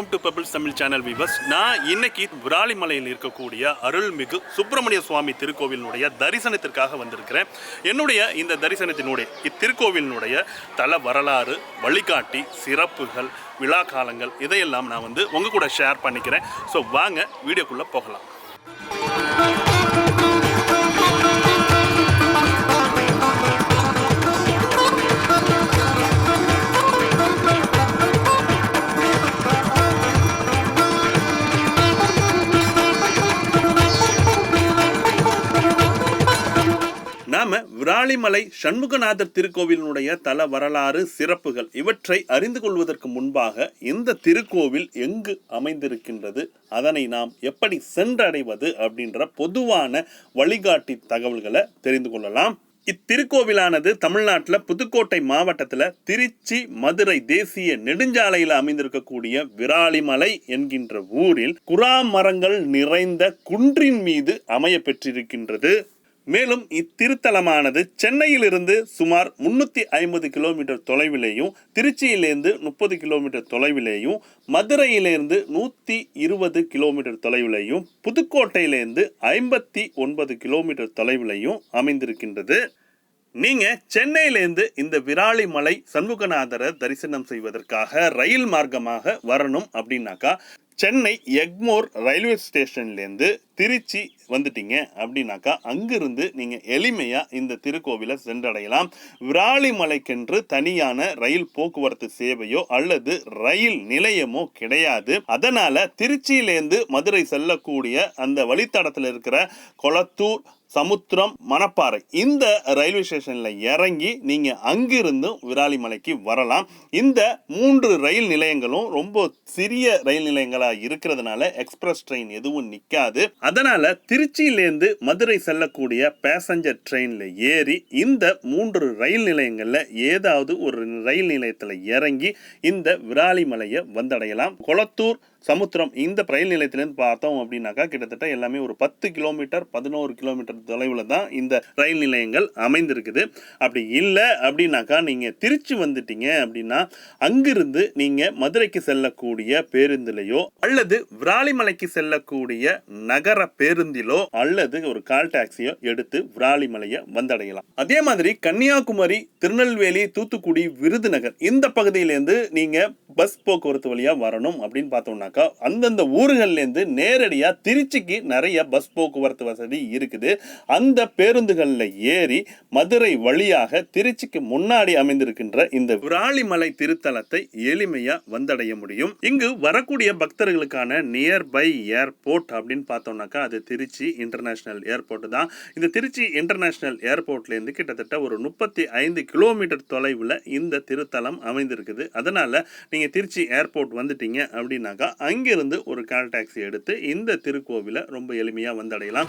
Welcome to bubbles Tamil channel viewers நான் இன்னைக்கு விராலிமலையில் இருக்கக்கூடிய அருள்மிகு சுப்பிரமணிய சுவாமி திருக்கோவிலினுடைய தரிசனத்திற்காக வந்திருக்கிறேன். என்னுடைய இந்த தரிசனத்தினுடைய இத்திருக்கோவிலினுடைய தல வரலாறு வழிகாட்டி சிறப்புகள் விழா காலங்கள் இதையெல்லாம் நான் வந்து உங்க கூட ஷேர் பண்ணிக்கிறேன். ஸோ வாங்க வீடியோக்குள்ளே போகலாம். விராலிமலை சண்முகநாதர் திருக்கோவிலினுடைய தல வரலாறு சிறப்புகள் இவற்றை அறிந்து கொள்வதற்கு முன்பாக இந்த திருக்கோவில் எங்கு அமைந்திருக்கின்றது? அதனை நாம் எப்படி சென்றடைவது? அப்படின்ற பொதுவான வழிகாட்டி தகவல்களை தெரிந்து கொள்ளலாம். இத்திருக்கோவிலானது தமிழ்நாட்டில் புதுக்கோட்டை மாவட்டத்தில் திருச்சி மதுரை தேசிய நெடுஞ்சாலையில் அமைந்திருக்கக்கூடிய விராலிமலை என்கின்ற ஊரில் குறா மரங்கள் நிறைந்த குன்றின் மீது அமைய பெற்றிருக்கின்றது. மேலும் இத்திருத்தலமானது சென்னையிலிருந்து சுமார் முன்னூற்றி ஐம்பது கிலோமீட்டர் தொலைவிலேயும் திருச்சியிலிருந்து முப்பது கிலோமீட்டர் தொலைவிலேயும் மதுரையிலிருந்து நூற்றி இருபது கிலோமீட்டர் தொலைவிலேயும் புதுக்கோட்டையிலிருந்து ஐம்பத்தி ஒன்பது கிலோமீட்டர் தொலைவிலேயும் அமைந்திருக்கின்றது. நீங்க சென்னையிலேருந்து இந்த விராலிமலை சண்முகநாதரை தரிசனம் செய்வதற்காக ரயில் மார்க்கமாக வரணும் அப்படின்னாக்கா சென்னை எக்மோர் ரயில்வே ஸ்டேஷன்லேருந்து திருச்சி வந்துட்டீங்க அப்படின்னாக்கா அங்கிருந்து நீங்கள் எளிமையாக இந்த திருக்கோவிலை சென்றடையலாம். விராலிமலைக்கென்று தனியான ரயில் போக்குவரத்து சேவையோ அல்லது ரயில் நிலையமோ கிடையாது. அதனால் திருச்சியிலேருந்து மதுரை செல்லக்கூடிய அந்த வழித்தடத்தில் இருக்கிற கொளத்தூர் சமுத்திரம் மணப்பாறை. இந்த ரயில்வே ஸ்டேஷனில் இறங்கி நீங்கள் அங்கிருந்தும் விராலிமலைக்கு வரலாம். இந்த மூன்று ரயில் நிலையங்களும் ரொம்ப சிறிய ரயில் நிலையங்களாக இருக்கிறதுனால எக்ஸ்பிரஸ் ட்ரெயின் எதுவும் நிற்காது அதனால் திருச்சியிலேருந்து மதுரை செல்லக்கூடிய பேசஞ்சர் ட்ரெயினில் ஏறி இந்த மூன்று ரயில் நிலையங்களில் ஏதாவது ஒரு ரயில் நிலையத்தில் இறங்கி இந்த விராலிமலையை வந்தடையலாம். கொளத்தூர் சமுத்திரம் இந்த ரயில் நிலையத்திலேருந்து பார்த்தோம் அப்படின்னாக்கா கிட்டத்தட்ட எல்லாமே ஒரு பத்து கிலோமீட்டர் பதினோரு கிலோமீட்டர் தொலைவில் தான் இந்த ரயில் நிலையங்கள் அமைந்திருக்குது. அப்படி இல்லை அப்படின்னாக்கா நீங்கள் திருச்சி வந்துட்டீங்க அப்படின்னா அங்கிருந்து நீங்கள் மதுரைக்கு செல்லக்கூடிய பேருந்துலையோ அல்லது விராலிமலைக்கு செல்லக்கூடிய நகர பேருந்திலோ அல்லது ஒரு கால் டாக்ஸியோ எடுத்து விராலிமலையை வந்தடையலாம். அதே மாதிரி கன்னியாகுமரி திருநெல்வேலி தூத்துக்குடி விருதுநகர் இந்த பகுதியிலேருந்து நீங்கள் பஸ் போக்குவரத்து வழியாக வரணும் அப்படின்னு பார்த்தோம்னாக்கா அந்தந்த ஊர்கள்லேருந்து நேரடியாக திருச்சிக்கு நிறைய பஸ் போக்குவரத்து வசதி இருக்குது. அந்த பேருந்துகளில் ஏறி மதுரை வழியாக திருச்சிக்கு முன்னாடி அமைந்திருக்கின்ற இந்த விராலிமலை திருத்தலத்தை எளிமையாக வந்தடைய முடியும். இங்கு வரக்கூடிய பக்தர்களுக்கான நியர்பை ஏர்போர்ட் அப்படின்னு பார்த்தோம்னாக்கா அது திருச்சி இன்டர்நேஷனல் ஏர்போர்ட் தான். இந்த திருச்சி இன்டர்நேஷனல் ஏர்போர்ட்லேருந்து கிட்டத்தட்ட ஒரு முப்பத்தி ஐந்து கிலோமீட்டர் தொலைவில் இந்த திருத்தலம் அமைந்திருக்குது. அதனால நீங்கள் திருச்சி ஏர்போர்ட் வந்துட்டீங்க அப்படின்னாக்கா அங்கிருந்து ஒரு கால் டாக்ஸி எடுத்து இந்த திருக்கோவிலை ரொம்ப எளிமையாக வந்தடையலாம்.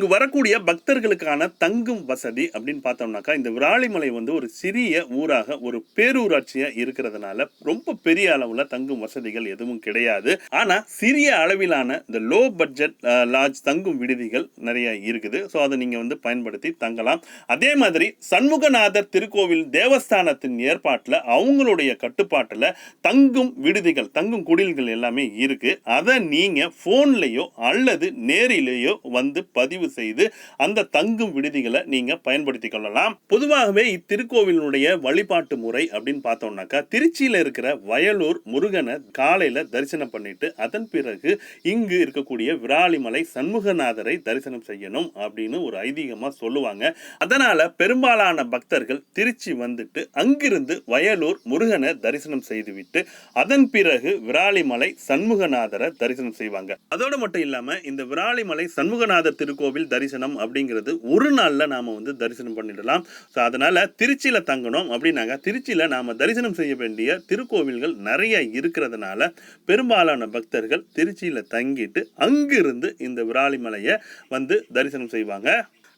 இங்கு வரக்கூடிய பக்தர்களுக்கான தங்கும் வசதி அப்படின்னு பார்த்தோம்னாக்கா இந்த விராலிமலை வந்து ஒரு சிறிய ஊராக ஒரு பேரூராட்சியா இருக்கிறதுனால ரொம்ப பெரிய அளவுல தங்கும் வசதிகள் எதுவும் கிடையாது. ஆனா சிறிய அளவிலான இந்த லோ பட்ஜெட் லாட்ஜ் தங்கும் விடுதிகள் நிறைய இருக்குது. ஸோ அதை நீங்க வந்து பயன்படுத்தி தங்கலாம். அதே மாதிரி சண்முகநாதர் திருக்கோவில் தேவஸ்தானத்தின் ஏற்பாட்டில் அவங்களுடைய கட்டுப்பாட்டில் தங்கும் விடுதிகள் தங்கும் குடில்கள் எல்லாமே இருக்கு. அதை நீங்க ஃபோன்லேயோ அல்லது நேரிலேயோ வந்து பதிவு செய்து அந்த தங்கும் விடுதிகளை நீங்க பயன்படுத்தி கொள்ளலாம். பொதுவாகவே இத்திருக்கோவிலுடைய வழிபாட்டு முறை அப்படின்னு பார்த்தோம்னாக்கா திருச்சியில இருக்கிற வயலூர் முருகனை காலையில தரிசனம் பண்ணிட்டு அதன் பிறகு இங்கு இருக்கக்கூடிய விராலிமலை சண்முகநாதரை தரிசனம் செய்யணும் அப்படின்னு ஒரு ஐதீகமா சொல்லுவாங்க. அதனால பெரும்பாலான பக்தர்கள் திருச்சி வந்துட்டு அங்கிருந்து வயலூர் முருகனை தரிசனம் செய்துவிட்டு அதன் பிறகு விராலிமலை சண்முகநாதரை தரிசனம் செய்வாங்க. அதோடு மட்டும் இல்லாம இந்த விராலிமலை சண்முகநாதர் திருக்கோவில் தரிசனம் அப்படிங்கிறது ஒரு நாளில் நாம வந்து தரிசனம் பண்ணிடலாம். ஸோ அதனால் திருச்சியில் தங்கணும் அப்படின்னாங்க. திருச்சியில் நாம தரிசனம் செய்ய வேண்டிய திருக்கோவில்கள் நிறைய இருக்கிறதுனால பெரும்பாலான பக்தர்கள் திருச்சியில் தங்கிட்டு அங்கிருந்து இந்த விராலிமலையை வந்து தரிசனம் செய்வாங்க.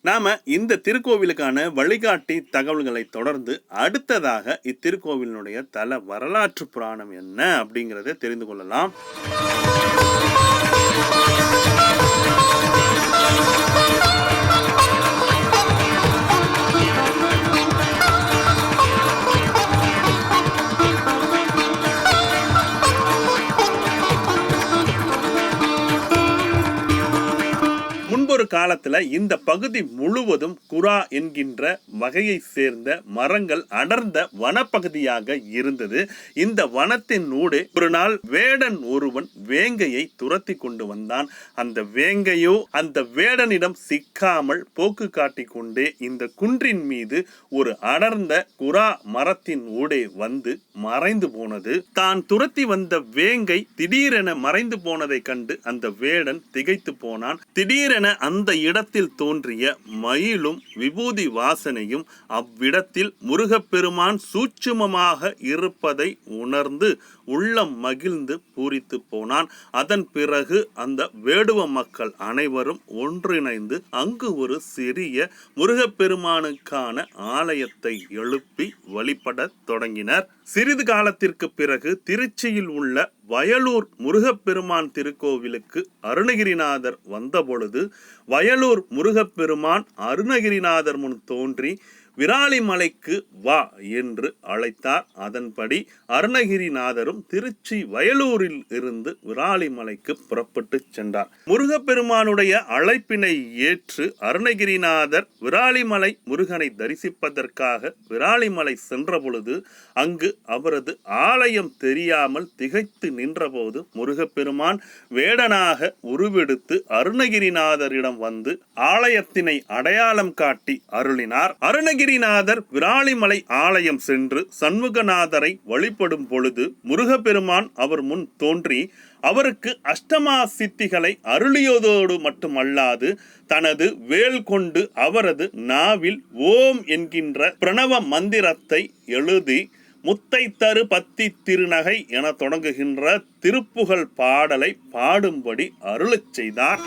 நாம் இந்த திருக்கோவிலுக்கான வழிகாட்டி தகவல்களை தொடர்ந்து அடுத்ததாக இத்திருக்கோவிலினுடைய தல வரலாற்று புராணம் என்ன அப்படிங்கிறத தெரிந்து கொள்ளலாம். Thank you. காலத்துல இந்த பகுதி முழுவதும் குரா என்கின்ற வகையை சேர்ந்த மரங்கள் அடர்ந்த வனப்பகுதியாக இருந்தது. இந்த வனத்தின் ஊடே ஒரு நாள் வேடன் ஒருவன் வேங்கையை துரத்தி கொண்டு வந்தான். அந்த வேங்கையோ அந்த வேடனிடம் சிக்காமல் போக்கு காட்டிக் கொண்டே இந்த குன்றின் மீது ஒரு அடர்ந்த குரா மரத்தின் ஊடே வந்து மறைந்து போனது. தான் துரத்தி வந்த வேங்கை திடீரென மறைந்து போனதை கண்டு அந்த வேடன் திகைத்து போனான். திடீரென அந்த இடத்தில் தோன்றிய மயிலும் விபூதி வாசனையும் அவ்விடத்தில் முருகப்பெருமான் சூட்சுமமாக இருப்பதை உணர்ந்து உள்ளம் மகிழ்ந்து பூரித்து போனான். அதன் பிறகு அந்த வேடுவ மக்கள் அனைவரும் ஒன்றிணைந்து அங்கு ஒரு சிறிய முருகப்பெருமானுக்கான ஆலயத்தை எழுப்பி வழிபடத் தொடங்கினர். சிறிது காலத்திற்கு பிறகு திருச்சியில் உள்ள வயலூர் முருகப்பெருமான் திருக்கோவிலுக்கு அருணகிரிநாதர் வந்தபொழுது வயலூர் முருகப்பெருமான் அருணகிரிநாதர் முன் தோன்றி விராலிமலைக்கு வா என்று அழைத்தார். அதன்படி அருணகிரிநாதரும் திருச்சி வயலூரில் இருந்து விராலிமலைக்கு புறப்பட்டு சென்றார். முருகப்பெருமானுடைய அழைப்பினை ஏற்று அருணகிரிநாதர் விராலிமலை முருகனை தரிசிப்பதற்காக விராலிமலை சென்றபொழுது அங்கு அவரது ஆலயம் தெரியாமல் திகைத்து நின்றபோது முருகப்பெருமான் வேடனாக உருவெடுத்து அருணகிரிநாதரிடம் வந்து ஆலயத்தினை அடையாளம் காட்டி அருளினார். அருணகிரி அருணகிரிநாதர் விராலிமலை ஆலயம் சென்று சண்முகநாதரை வழிபடும் பொழுது முருகப்பெருமான் அவர் முன் தோன்றி அவருக்கு அஷ்டமா சித்திகளை அருளியதோடு மட்டுமல்லாது தனது வேல் கொண்டு அவரது நாவில் ஓம் என்கின்ற பிரணவ மந்திரத்தை எழுதி முத்தை தரு பத்தி திருநகை என தொடங்குகின்ற திருப்புகழ் பாடலை பாடும்படி அருளச் செய்தார்.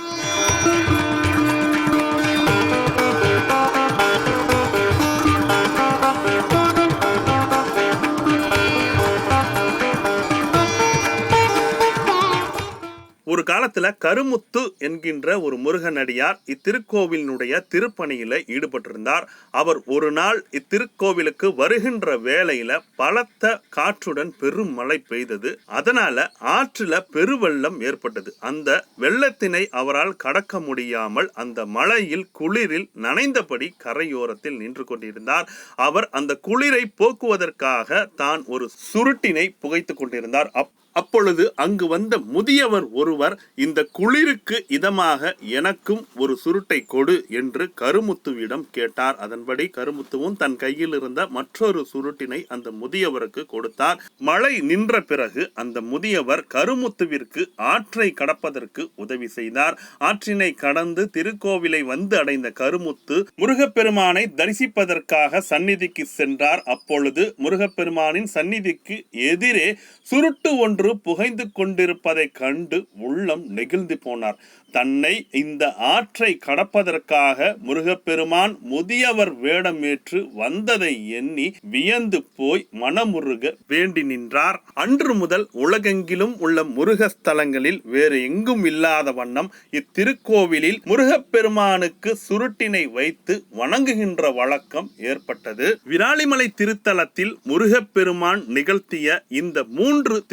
ஒரு காலத்துல கருமுத்து என்கின்ற ஒரு முருகனடியார் இத்திருக்கோவிலினுடைய திருப்பணியில ஈடுபட்டிருந்தார். அவர் ஒரு நாள் இத்திருக்கோவிலுக்கு வருகின்ற வேளையில பலத்த காற்றுடன் பெரும் மழை பெய்தது. அதனால ஆற்றுல பெருவெள்ளம் ஏற்பட்டது. அந்த வெள்ளத்தினை அவரால் கடக்க முடியாமல் அந்த மழையில் குளிரில் நனைந்தபடி கரையோரத்தில் நின்று கொண்டிருந்தார். அவர் அந்த குளிரை போக்குவதற்காக தான் ஒரு சுருட்டினை புகைத்து கொண்டிருந்தார். அப் அப்பொழுது அங்கு வந்த முதியவர் ஒருவர் இந்த குளிருக்கு இதமாக எனக்கும் ஒரு சுருட்டை கொடு என்று கருமுத்துவிடம் கேட்டார். அதன்படி கருமுத்துவும் தன் கையில் இருந்த மற்றொரு சுருட்டினை அந்த முதியவருக்கு கொடுத்தார். மழை நின்ற பிறகு அந்த முதியவர் கருமுத்துவிற்கு ஆற்றை கடப்பதற்கு உதவி செய்தார். ஆற்றினை கடந்து திருக்கோவிலை வந்து அடைந்த கருமுத்து முருகப்பெருமானை தரிசிப்பதற்காக சந்நிதிக்கு சென்றார். அப்பொழுது முருகப்பெருமானின் சந்நிதிக்கு எதிரே சுருட்டு ஒன்று புகைந்து கொண்டிருப்பதைக் கண்டு உள்ளம் நெகிழ்ந்து போனார். தன்னை இந்த ஆற்றை கடப்பதற்காக முருகப்பெருமான் முதியவர் வேடமேற்று வந்ததை எண்ணி வியந்து போய் மனமுருக வேண்டி நின்றார். அன்று முதல் உலகெங்கிலும் உள்ள முருக ஸ்தலங்களில் வேறு எங்கும் இல்லாத வண்ணம் இத்திருக்கோவிலில் முருகப்பெருமானுக்கு சுருட்டினை வைத்து வணங்குகின்ற வழக்கம் ஏற்பட்டது. விராலிமலை திருத்தலத்தில் முருகப்பெருமான் நிகழ்த்திய இந்த மூன்று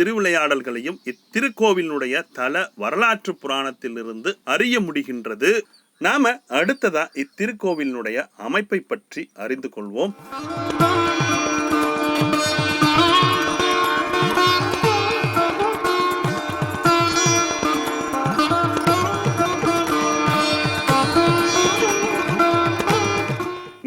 உரையாடல்களையும் இத்திருக்கோவிலினுடைய தல வரலாற்று புராணத்திலிருந்து அறிய முடிகின்றது. நாம அடுத்ததா இத்திருக்கோவிலினுடைய அமைப்பை பற்றி அறிந்து கொள்வோம்.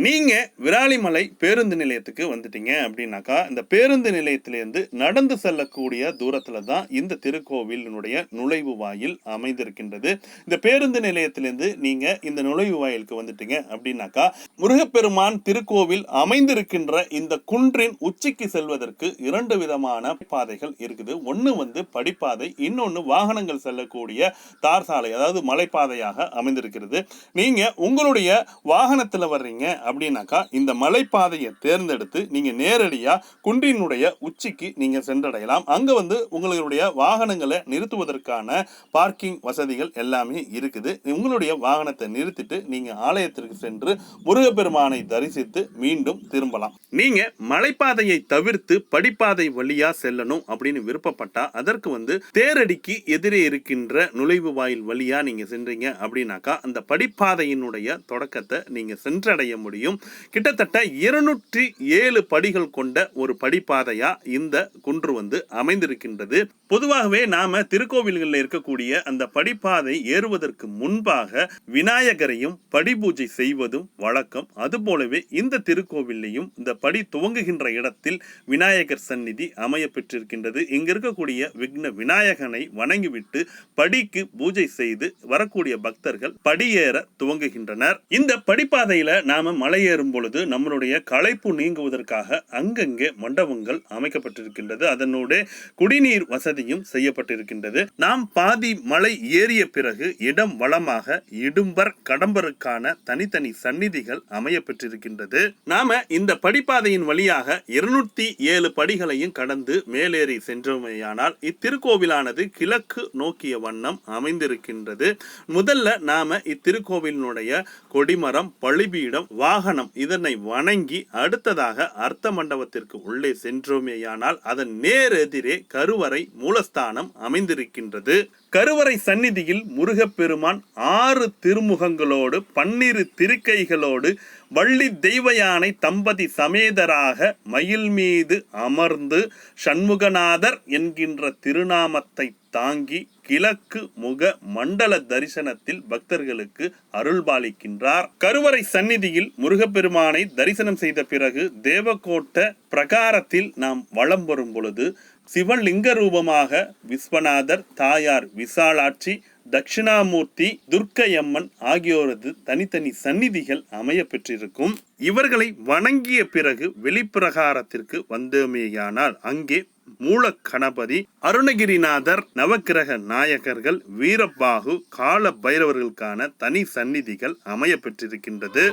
நீங்கள் விராலிமலை பேருந்து நிலையத்துக்கு வந்துட்டீங்க அப்படின்னாக்கா இந்த பேருந்து நிலையத்திலேருந்து நடந்து செல்லக்கூடிய தூரத்தில் தான் இந்த திருக்கோவிலினுடைய நுழைவு வாயில் அமைந்திருக்கின்றது. இந்த பேருந்து நிலையத்திலேருந்து நீங்கள் இந்த நுழைவு வாயிலுக்கு வந்துட்டீங்க அப்படின்னாக்கா முருகப்பெருமான் திருக்கோவில் அமைந்திருக்கின்ற இந்த குன்றின் உச்சிக்கு செல்வதற்கு இரண்டு விதமான பாதைகள் இருக்குது. ஒன்று வந்து படிப்பாதை இன்னொன்று வாகனங்கள் செல்லக்கூடிய தார் சாலை அதாவது மலைப்பாதையாக அமைந்திருக்கிறது. நீங்கள் உங்களுடைய வாகனத்தில் வர்றீங்க அப்படின்னாக்கா இந்த மலைப்பாதையை தேர்ந்தெடுத்து நீங்கள் நேரடியாக குன்றினுடைய உச்சிக்கு நீங்கள் சென்றடையலாம். அங்கே வந்து உங்களுடைய வாகனங்களை நிறுத்துவதற்கான பார்க்கிங் வசதிகள் எல்லாமே இருக்குது. உங்களுடைய வாகனத்தை நிறுத்திட்டு நீங்கள் ஆலயத்திற்கு சென்று முருகப்பெருமானை தரிசித்து மீண்டும் திரும்பலாம். நீங்கள் மலைப்பாதையை தவிர்த்து படிப்பாதை வழியாக செல்லணும் அப்படின்னு விருப்பப்பட்டால் அதற்கு வந்து தேரடிக்கு எதிரே இருக்கின்ற நுழைவு வாயில் வழியாக நீங்கள் சென்றீங்க அப்படின்னாக்கா அந்த படிப்பாதையினுடைய தொடக்கத்தை நீங்கள் சென்றடைய முடியும். முடியும். கிட்டத்தட்ட இருநூற்றி ஏழு படிகள் கொண்ட ஒரு படிப்பாதையா இந்த குன்று வந்து அமைந்திருக்கின்றது. பொதுவாகவே நாம திருக்கோவில்களில் இருக்கக்கூடிய அந்த படிப்பாதை ஏறுவதற்கு முன்பாக விநாயகரையும் படிபூஜை செய்வதும் வழக்கம். அதுபோலவே இந்த திருக்கோவிலையும் இந்த படி துவங்குகின்ற இடத்தில் விநாயகர் சந்நிதி அமைய பெற்றிருக்கின்றது. இங்க இருக்கக்கூடிய விக்ன விநாயகனை வணங்கிவிட்டு படிக்கு பூஜை செய்து வரக்கூடிய பக்தர்கள் படியேற துவங்குகின்றனர். இந்த படிப்பாதையில நாம மலை மலையேறும் பொழுது நம்மளுடைய களைப்பு நீங்குவதற்காக அங்கங்கே மண்டபங்கள் அமைக்கப்பட்டிருக்கின்றது. அதனோட குடிநீர் வசதியும் செய்யப்பட்டிருக்கின்றது. நாம் பாதி மலை ஏறிய பிறகு இடம் வளமாக இடும்பர் கடம்பருக்கான தனித்தனி சந்நிதிகள் அமைய பெற்றிருக்கின்றது நாம இந்த படிப்பாதையின் வழியாக இருநூத்தி ஏழு படிகளையும் கடந்து மேலேறி சென்றோமேயானால் இத்திருக்கோவிலானது கிழக்கு நோக்கிய வண்ணம் அமைந்திருக்கின்றது. முதல்ல நாம இத்திருக்கோவிலினுடைய கொடிமரம் பழிபீடம் வாக வாகனம் இதனை வணங்கி அடுத்ததாக அர்த்த மண்டபத்திற்கு உள்ளே சென்றோமேயானால் அதன் நேரெதிரே கருவறை மூலஸ்தானம் அமைந்திருக்கின்றது. கருவறை சந்நிதியில் முருகப்பெருமான் ஆறு திருமுகங்களோடு பன்னிரு திருக்கைகளோடு வள்ளி தெய்வ யானை தம்பதி சமேதராக மயில் மீது அமர்ந்து சண்முகநாதர் என்கின்ற திருநாமத்தை தாங்கி கிழக்கு முக மண்டல தரிசனத்தில் பக்தர்களுக்கு அருள்பாலிக்கின்றார். கருவறை சந்நிதியில் முருகப்பெருமானை தரிசனம் செய்த பிறகு தேவக்கோட்ட பிரகாரத்தில் நாம் வலம் வரும் பொழுது சிவலிங்க ரூபமாக விஸ்வநாதர் தாயார் விசாலாட்சி தட்சிணாமூர்த்தி துர்க்கையம்மன் ஆகியோரது தனித்தனி சந்நிதிகள் அமைய பெற்றிருக்கும். இவர்களை வணங்கிய பிறகு வெளிப்பிரகாரத்திற்கு வந்தோமேயானால் அங்கே மூல கணபதி அருணகிரிநாதர் நவக்கிரக நாயகர்கள் வீரபாகு கால பைரவர்களுக்கான தனி சந்நிதிகள் அமைய பெற்றிருக்கின்றது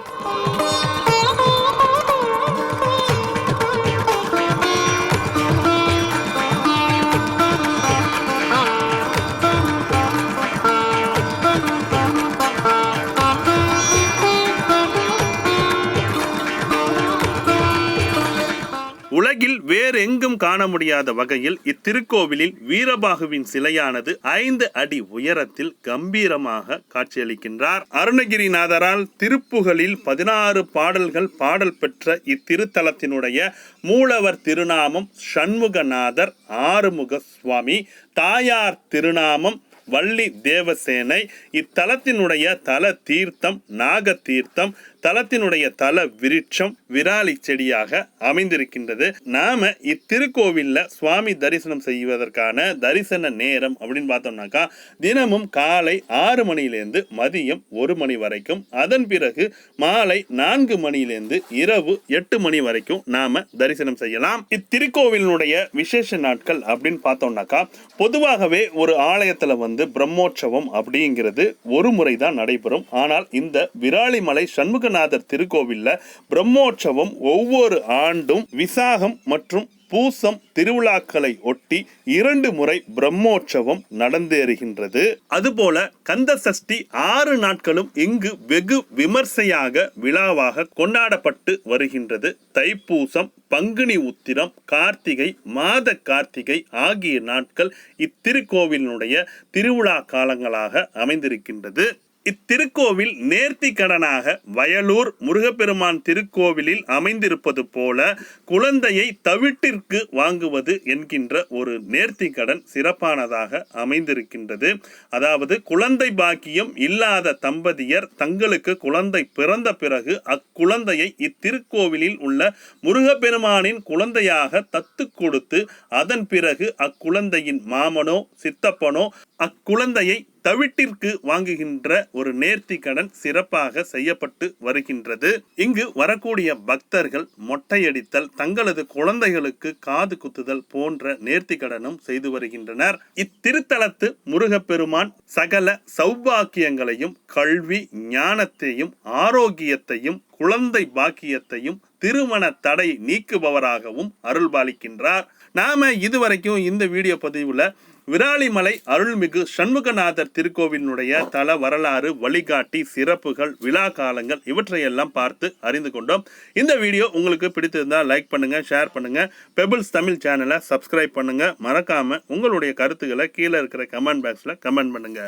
காண முடியாத வகையில் இத்திருக்கோவிலில் வீரபாகுவின் சிலையானது ஐந்து அடி உயரத்தில் கம்பீரமாக காட்சியளிக்கின்றார். அருணகிரிநாதரால் திருப்புகளில் பதினாறு பாடல்கள் பாடல் பெற்ற இத்திருத்தலத்தினுடைய மூலவர் திருநாமம் சண்முகநாதர் ஆறுமுக சுவாமி தாயார் திருநாமம் வள்ளி தேவசேனை இத்தலத்தினுடைய தல தீர்த்தம் நாக தீர்த்தம் தலத்தினுடைய தல விருட்சம் விராலி செடியாக அமைந்திருக்கின்றது. நாம இத்திருக்கோவில்ல சுவாமி தரிசனம் செய்வதற்கான தரிசன நேரம் அப்படின்னு பார்த்தோம்னாக்கா தினமும் காலை ஆறு மணியிலேருந்து மதியம் ஒரு மணி வரைக்கும் அதன் பிறகு மாலை நான்கு மணியிலேருந்து இரவு எட்டு மணி வரைக்கும் நாம தரிசனம் செய்யலாம். இத்திருக்கோவிலினுடைய விசேஷ நாட்கள் அப்படின்னு பார்த்தோம்னாக்கா பொதுவாகவே ஒரு ஆலயத்துல வந்து பிரம்மோற்சவம் அப்படிங்கிறது ஒரு முறை தான் நடைபெறும். ஆனால் இந்த விராலிமலை சண்முகநாதர் திருக்கோவில்ல பிரம்மோற்சவம் ஒவ்வொரு ஆண்டும் விசாகம் மற்றும் பூசம் திருவிழாக்களை ஒட்டி இரண்டு முறை பிரம்மோற்சவம் நடந்தேறுகின்றது. அதுபோல கந்த சஷ்டி ஆறு நாட்களும் இங்கு வெகு விமர்சையாக விழாவாக கொண்டாடப்பட்டு வருகின்றது. தைப்பூசம் பங்குனி உத்திரம் கார்த்திகை மாத கார்த்திகை ஆகிய நாட்கள் இத்திருக்கோவிலினுடைய திருவிழா காலங்களாக அமைந்திருக்கின்றது. இத்திருக்கோவில் நேர்த்தி கடனாக வயலூர் முருகப்பெருமான் திருக்கோவிலில் அமைந்திருப்பது போல குழந்தையை தவிட்டிற்கு வாங்குவது என்கின்ற ஒரு நேர்த்தி கடன் சிறப்பானதாக அமைந்திருக்கின்றது. அதாவது குழந்தை பாக்கியம் இல்லாத தம்பதியர் தங்களுக்கு குழந்தை பிறந்த பிறகு அக்குழந்தையை இத்திருக்கோவிலில் உள்ள முருகப்பெருமானின் குழந்தையாக தத்து கொடுத்து அதன் பிறகு அக்குழந்தையின் மாமனோ சித்தப்பனோ அக்குழந்தையை தவிட்டிற்கு வாங்குகின்ற ஒரு நேர்த்தி கடன் சிறப்பாக செய்யப்பட்டு வருகின்றது. இங்கு வரக்கூடிய பக்தர்கள் மொட்டையடித்தல் தங்களது குழந்தைகளுக்கு காது குத்துதல் போன்ற நேர்த்தி கடனும் செய்து வருகின்றனர். இத்திருத்தலத்து முருகப்பெருமான் சகல சௌபாக்கியங்களையும் கல்வி ஞானத்தையும் ஆரோக்கியத்தையும் குழந்தை பாக்கியத்தையும் திருமண தடை நீக்குபவராகவும் அருள்பாலிக்கின்றார். நாம இதுவரைக்கும் இந்த வீடியோ பதிவுல விராலிமலை அருள்மிகு சண்முகநாதர் திருக்கோவிலினுடைய தல வரலாறு வழிகாட்டி சிறப்புகள் விழா காலங்கள் இவற்றையெல்லாம் பார்த்து அறிந்து கொண்டோம். இந்த வீடியோ உங்களுக்கு பிடித்திருந்தால் லைக் பண்ணுங்க ஷேர் பண்ணுங்க. பெபிள்ஸ் தமிழ் சேனலை சப்ஸ்கிரைப் பண்ணுங்க. மறக்காம உங்களுடைய கருத்துக்களை கீழே இருக்கிற கமெண்ட் பாக்ஸில் கமெண்ட் பண்ணுங்க.